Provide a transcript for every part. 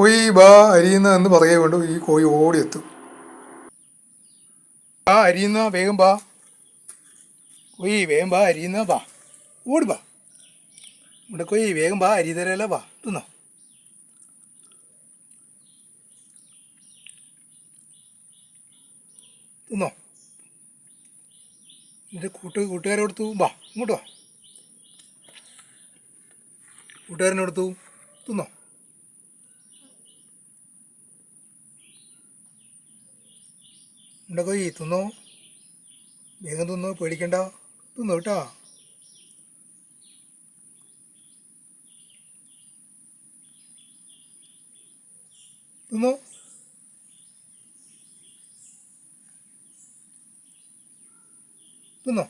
കോയി ബാ അരിയുന്ന എന്ന് പറയുക വേണ്ടു ഈ കോഴി ഓടിയെത്തും ആ അരിയുന്ന വേഗം ബാ. കൊയ് വേഗം ബാ അരിയുന്ന ബാ. ഓടി ബാ. ഇവിടെ കൊയ് വേഗം ബാ അരി തരല്ല ബാ. തിന്നോ. തിന്നോ. എന്റെ കൂട്ട് കൂട്ടുകാരോടുത്തു ബാ ഇങ്ങോട്ട് വാ. കൂട്ടുകാരനോടുത്തു തിന്നോ. ഇവിടെ കോയി തിന്നോ? വേഗം തിന്നോ പേടിക്കണ്ട. തിന്നോ കേട്ടാ. തിന്നോ. തിന്നോ.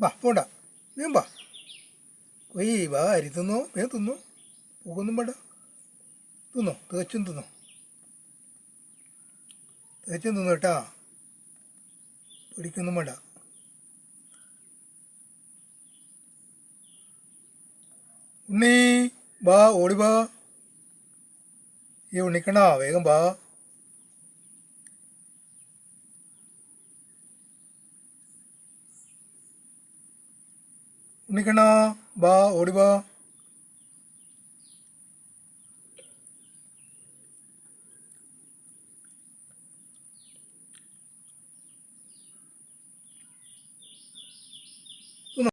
വാ പോണ്ട. വേഗം വാ. കൊയ്യ് വാ അരി തിന്നോ വേഗം തിന്നോ. പോകൊന്നും വേണ്ട. തിന്നോ തികച്ചും തിന്നോ. തികച്ചും തിന്നോ കേട്ടാ. പിടിക്കൊന്നും വേണ്ട. ഉണ്ണി ബാ ഓടി ബാ ഈ ഉണ്ണിക്കണ്ണ വേഗം ബാ ഉണ്ണിക്കണ്ണ ബാ ഓടി വാ.